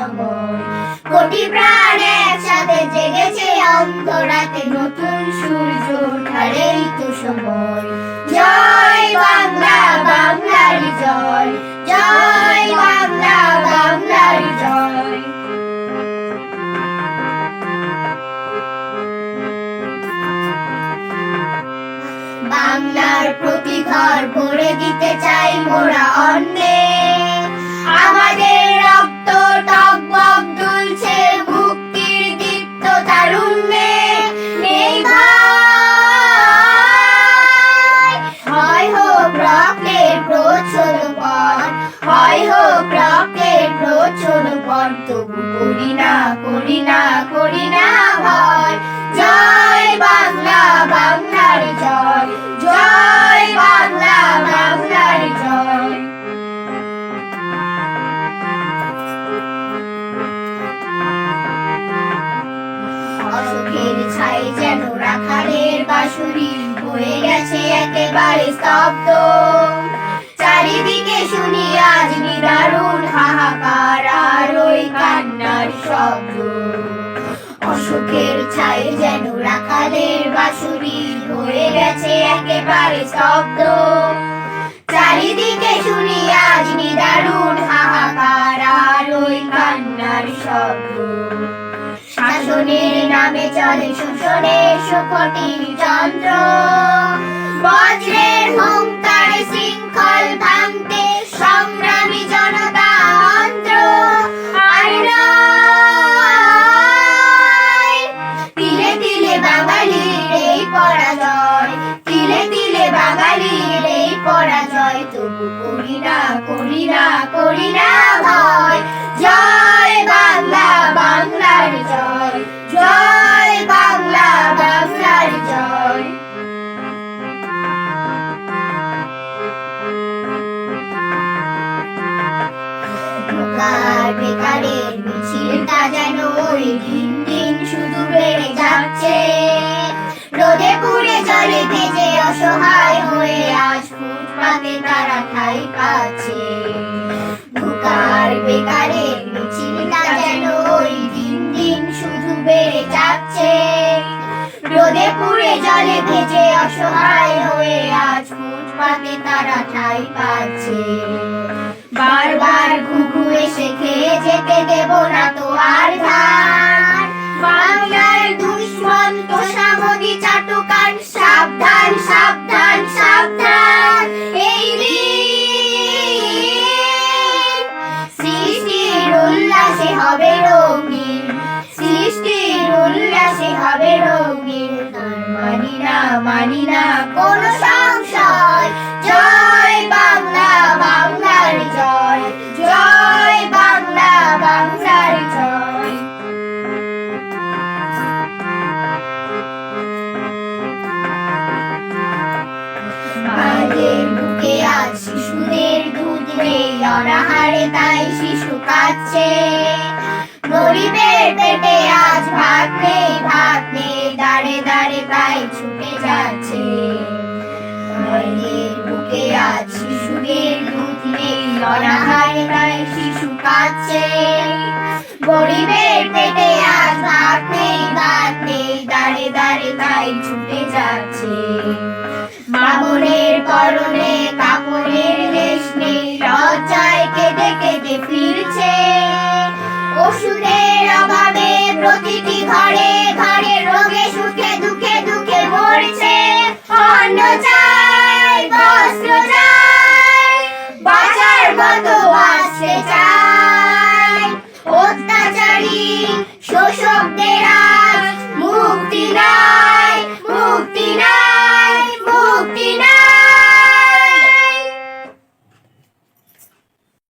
সময়। কোটি প্রাণ একসাথে জেগেছে অন্ধরাতে নতুন সূর্য ওঠার তো সময়। জয় বাংলা, বাংলার জয়। জয় বাংলা, বাংলার জয়। বাংলার প্রতি ঘর ভরে দিতে চাই মোরা অন্নে করি না করি না ভয়। জয় বাংলা, বাংলার জয়। জয় বাংলা, বাংলার জয়। একেবারে স্তব্ধ। চারিদিকে শুনি আজ নিদারুণ হাহাকার। অসুখের ছাই যেন রাখালের বাঁশুরি হয়ে গেছে একেবারে স্তব্ধ। চারিদিকে শুনি আজ নিদারুণ হাহাকার আর ওই কান্নার শব্দ। শাসনের নামে চলে শোষণের সুকটির যন্ত্র। বজ্রের হুঙ্কার শৃঙ্খল ভাঙতে তবু করি না করি না করি না ভয় জয় বাংলা, বাংলার জয়। জয় বাংলা, বাংলার জয়। দিন শুধু বেড়ে যাচ্ছে। রোদে পুড়ে জলে অসহায় হয়ে আজ ফুটপাতে তারা ঠাই পাচ্ছে। বেকার বেকারের মিছিলটা যেন ওই দিন দিন শুধু বেড়ে যাচ্ছে। রোদে পুড়ে জলে ভেজে অসহায় হয়ে আজ ফুটপাতে তারা ঠাই পাচ্ছে। বারবার ঘুঘু এসে খেয়ে যেতে দেব না তো আর মানি না কোন সংশয়। জয় বাংলা, বাংলার জয়। জয় বাংলা, বাংলার জয়। মায়ের আজ শিশুদের দুধ নেই, অনাহারে তাই শিশু কাচ্ছে গরিবের পেটে অনাহার প্রায় শিশু কাছে গরিবের পেটে আজ ভাত নেই দাঁত নেই, দাঁড়ে দাঁড়ে তাই ছুটে যাচ্ছে। মামনের পরনে কাপড়ের রেশ নেই, লজ্জায় কেঁদে কেঁদে ফিরছে। ওষুধের অভাবে প্রতিটি ঘরে ঘরে রোগে